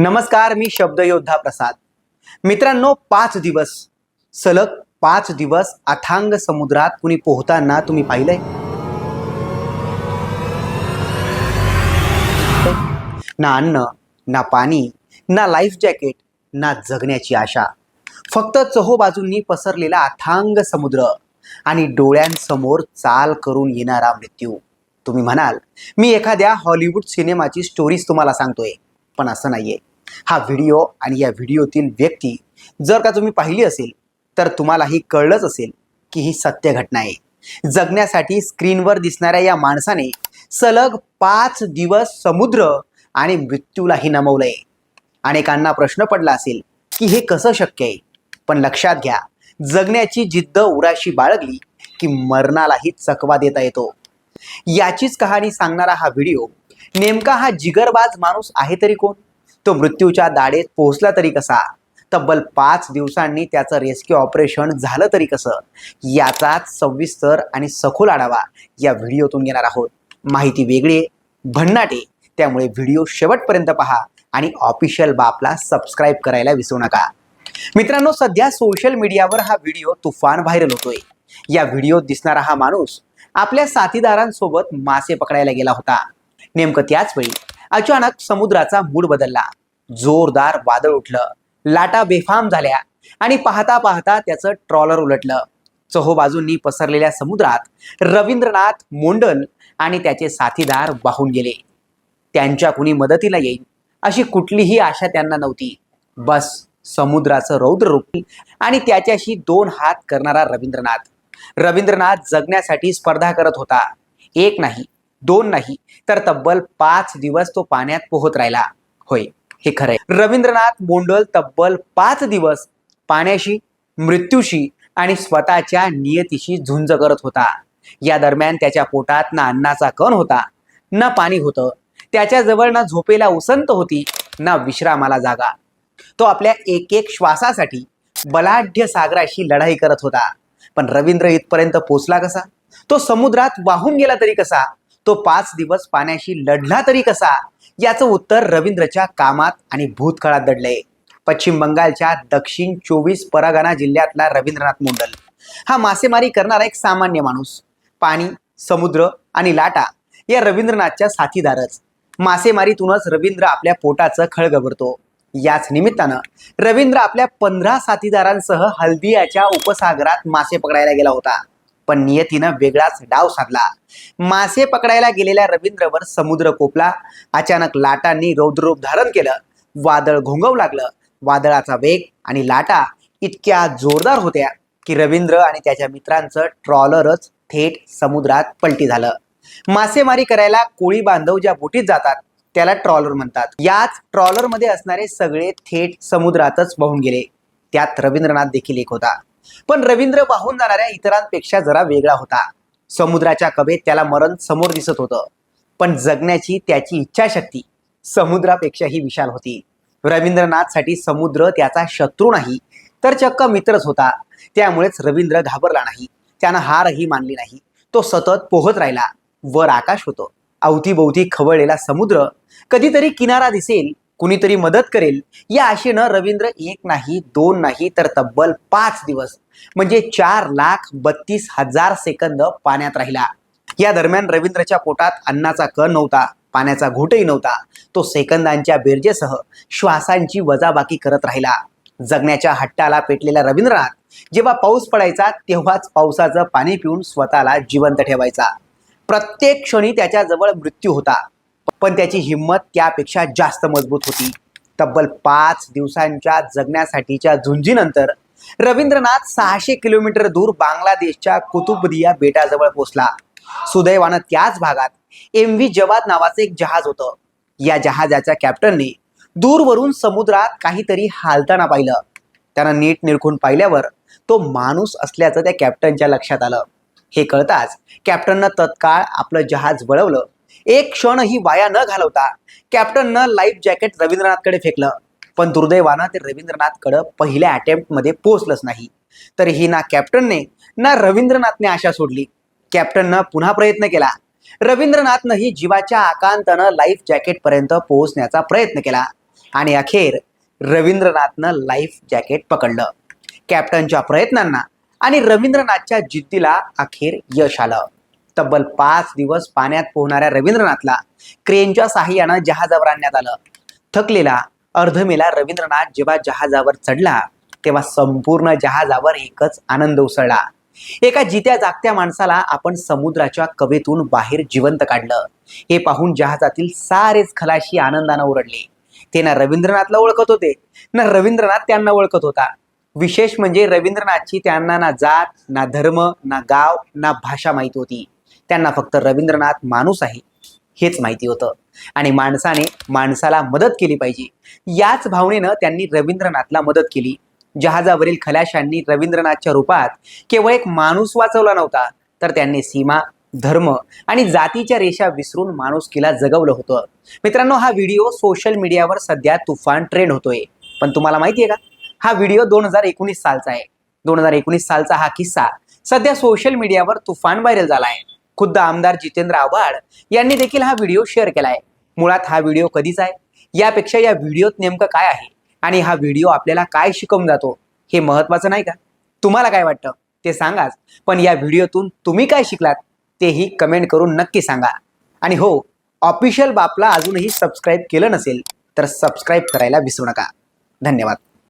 नमस्कार मी शब्दयोद्धा प्रसाद. मित्रांनो पाच दिवस सलग पाच दिवस अथांग समुद्रात कुणी पोहताना तुम्ही पाहिलंय? ना अन्न ना पाणी ना लाईफ जॅकेट ना जगण्याची आशा. फक्त चहोबाजूंनी पसरलेला अथांग समुद्र आणि डोळ्यांसमोर चाल करून येणारा मृत्यू. तुम्ही म्हणाल मी एखाद्या हॉलिवूड सिनेमाची स्टोरीज तुम्हाला सांगतोय पण असं नाहीये. हा व्हिडिओ आणि या व्हिडिओतील व्यक्ती जर का तुम्ही पाहिली असेल तर तुम्हालाही कळलंच असेल की ही सत्य घटना आहे. जगण्यासाठी स्क्रीनवर दिसणाऱ्या या माणसाने सलग पाच दिवस समुद्र आणि मृत्यूलाही नमवलंय. अनेकांना प्रश्न पडला असेल की हे कसं शक्य आहे? पण लक्षात घ्या जगण्याची जिद्द उराशी बाळगली की मरणालाही चकवा देता येतो. याचीच कहाणी सांगणारा हा व्हिडिओ नेमका हा जिगरबाज माणूस आहे तरी कोण? तो मृत्यूच्या दाढेत पोहोचला तरी कसा? तब्बल पाच दिवसांनी त्याचं रेस्क्यू ऑपरेशन झालं तरी कसं? याचाच सविस्तर आणि सखोल आढावा या व्हिडिओतून घेणार आहोत. माहिती वेगळी भन्नाटे. त्यामुळे व्हिडिओ शेवटपर्यंत पहा आणि ऑफिशियल बापला सबस्क्राईब करायला विसरू नका. मित्रांनो सध्या सोशल मीडियावर हा व्हिडिओ तुफान व्हायरल होतोय. या व्हिडिओत दिसणारा हा माणूस आपल्या साथीदारांसोबत मासे पकडायला गेला होता. नेमकं त्याच वेळी अचानक समुद्राचा मूड बदलला. जोरदार वादळ उठलं. लाटा बेफाम झाल्या आणि पाहता पाहता त्याचं ट्रॉलर उलटलं. चहोबाजूंनी पसरलेल्या समुद्रात रवींद्रनाथ मोंडल आणि त्याचे साथीदार वाहून गेले. त्यांच्या कुणी मदतीला येईल अशी कुठलीही आशा त्यांना नव्हती. बस समुद्राचं रौद्र रूप आणि त्याच्याशी दोन हात करणारा रवींद्रनाथ. रवींद्रनाथ जगण्यासाठी स्पर्धा करत होता. एक नाही दोन नाही तर तब्बल पाच दिवस तो पाण्यात पोहत राहिला. होय हे खरंय. रवींद्रनाथ मोंडल तब्बल पाच दिवस पाण्याशी मृत्यूशी आणि स्वतःच्या नियतीशी झुंज करत होता. या दरम्यान त्याच्या पोटात ना अन्नाचा कण होता ना पाणी होतं. त्याच्याजवळ ना झोपेला उसंत होती ना विश्रामाला जागा. तो आपल्या एक एक श्वासासाठी बलाढ्य सागराशी लढाई करत होता. पण रवींद्र इथपर्यंत पोचला कसा? तो समुद्रात वाहून गेला तरी कसा? तो पाच दिवस पाण्याशी लढला तरी कसा? याचं उत्तर रवींद्रच्या कामात आणि भूतकाळात दडलंय. पश्चिम बंगालच्या दक्षिण चोवीस परगणा जिल्ह्यातला रवींद्रनाथ मोंडल. हा मासेमारी करणारा एक सामान्य माणूस. पाणी समुद्र आणि लाटा या रवींद्रनाथच्या साथीदारच. मासेमारीतूनच रवींद्र आपल्या पोटाचं खळ गबरतो याच निमित्तानं रवींद्र आपल्या पंधरा साथीदारांसह हल्दियाच्या उपसागरात मासे पकडायला गेला होता. पण नियतीनं वेगळाच डाव साधला. मासे पकडायला गेलेल्या रवींद्रवर समुद्र कोपला. अचानक लाटांनी रौद्ररूप धारण केलं. वादळ घोंगवू लागलं. वादळाचा वेग आणि लाटा इतक्या जोरदार होत्या की रवींद्र आणि त्याच्या मित्रांचं ट्रॉलरच थेट समुद्रात पलटी झालं. मासेमारी करायला कोळी बांधव ज्या बोटीत जातात त्याला ट्रॉलर म्हणतात. याच ट्रॉलरमध्ये असणारे सगळे थेट समुद्रातच वाहून गेले. त्यात रवींद्रनाथ देखील एक होता. पण रवींद्र वाहून जाणाऱ्या इतरांपेक्षा जरा वेगळा होता. समुद्राच्या कवेत त्याला मरण समोर दिसत होतं. पण जगण्याची त्याची इच्छाशक्ती समुद्रापेक्षाही विशाल होती. रवींद्रनाथसाठी समुद्र त्याचा शत्रू नाही तर चक्क मित्रच होता. त्यामुळेच रवींद्र घाबरला नाही. त्यानं हारही मानली नाही. तो सतत पोहत राहिला. वर आकाश होतं. अवतीभोवती खवळलेला समुद्र कधीतरी किनारा दिसेल कुणीतरी मदत करेल या आशेनं रवींद्र एक नाही दोन नाही तर तब्बल पाच दिवस म्हणजे चार लाख बत्तीस हजार सेकंद पाण्यात राहिला. या दरम्यान रवींद्रच्या पोटात अन्नाचा कण नव्हता पाण्याचा घोटही नव्हता. तो सेकंदांच्या बेरजेसह श्वासांची वजाबाकी करत राहिला. जगण्याच्या हट्टाला पेटलेल्या रवींद्रनाथ जेव्हा पाऊस पडायचा तेव्हाच पावसाचं पाणी पिऊन स्वतःला जिवंत ठेवायचा. प्रत्येक क्षणी त्याच्याजवळ मृत्यू होता. पण त्याची हिंमत त्यापेक्षा जास्त मजबूत होती. तब्बल पाच दिवसांच्या जगण्यासाठीच्या झुंजीनंतर रवींद्रनाथ सहाशे किलोमीटर दूर बांगलादेशच्या कुतुबदिया बेटाजवळ पोहोचला. सुदैवानं त्याच भागात एम व्ही जवाद नावाचं एक जहाज होतं. या जहाजाच्या कॅप्टनने दूरवरून समुद्रात काहीतरी हालताना पाहिलं. त्यानं नीट निरखून पाहिल्यावर तो माणूस असल्याचं त्या कॅप्टनच्या लक्षात आलं. हे कळताच कॅप्टननं तत्काळ आपलं जहाज वळवलं. एक क्षणही वाया न घालवता कॅप्टननं लाईफ जॅकेट रवींद्रनाथकडे फेकलं. पण दुर्दैवानं ते रवींद्रनाथकडं पहिल्या अटेम्प्टमध्ये पोहोचलंच नाही. तरीही ना कॅप्टनने ना रवींद्रनाथने आशा सोडली. कॅप्टननं पुन्हा प्रयत्न केला. रवींद्रनाथनंही जीवाच्या आकांतानं लाईफ जॅकेटपर्यंत पोहोचण्याचा प्रयत्न केला. आणि अखेर रवींद्रनाथनं लाईफ जॅकेट पकडलं. कॅप्टनच्या प्रयत्नांना आणि रवींद्रनाथच्या जिद्दीला अखेर यश आलं. तब्बल पाच दिवस पाण्यात पोहणाऱ्या रवींद्रनाथला क्रेनच्या सहाय्यानं जहाजावर आणण्यात आलं. थकलेला अर्धमेला रवींद्रनाथ जेव्हा जहाजावर चढला तेव्हा संपूर्ण जहाजावर एकच आनंद उसळला. एका जित्या जागत्या माणसाला आपण समुद्राच्या कवेतून बाहेर जिवंत काढलं. हे पाहून जहाजातील सारेच खलाशी आनंदानं ओरडले. ते ना रवींद्रनाथला ओळखत होते ना रवींद्रनाथ त्यांना ओळखत होता. विशेष म्हणजे रवींद्रनाथची त्यांना ना जात ना धर्म ना गाव ना भाषा माहीत होती. त्यांना फक्त रवींद्रनाथ माणूस आहे हेच माहिती होतं. आणि माणसाने माणसाला मदत केली पाहिजे. याच भावनेनं त्यांनी रवींद्रनाथला मदत केली. जहाजावरील खलाशांनी रवींद्रनाथच्या रूपात केवळ एक माणूस वाचवला नव्हता तर त्यांनी सीमा धर्म आणि जातीच्या रेषा विसरून माणुसकीला जगवलं होतं. मित्रांनो हा व्हिडिओ सोशल मीडियावर सध्या तुफान ट्रेंड होतोय. पण तुम्हाला माहिती आहे का? हा व्हिडिओ दोन हजार एकोणीस सालचा आहे. दोन हजार एकोणीस सालचा हा किस्सा सध्या सोशल मीडियावर तुफान व्हायरल झाला आहे. खुद्द आमदार जितेंद्र आव्हाड यांनी देखील हा व्हिडिओ शेअर केला आहे मुळात हा व्हिडिओ कधीच आहे? यापेक्षा या व्हिडिओत नेमकं काय आहे? आणि हा व्हिडिओ आपल्याला काय शिकवून जातो? हे महत्वाचं नाही का? तुम्हाला काय वाटतं? ते सांगाच. पण या व्हिडिओतून तुम्ही काय शिकलात? तेही कमेंट करून नक्की सांगा. आणि हो ऑफिशियल बापला अजूनही सबस्क्राईब केलं नसेल तर सबस्क्राईब करायला विसरू नका. धन्यवाद.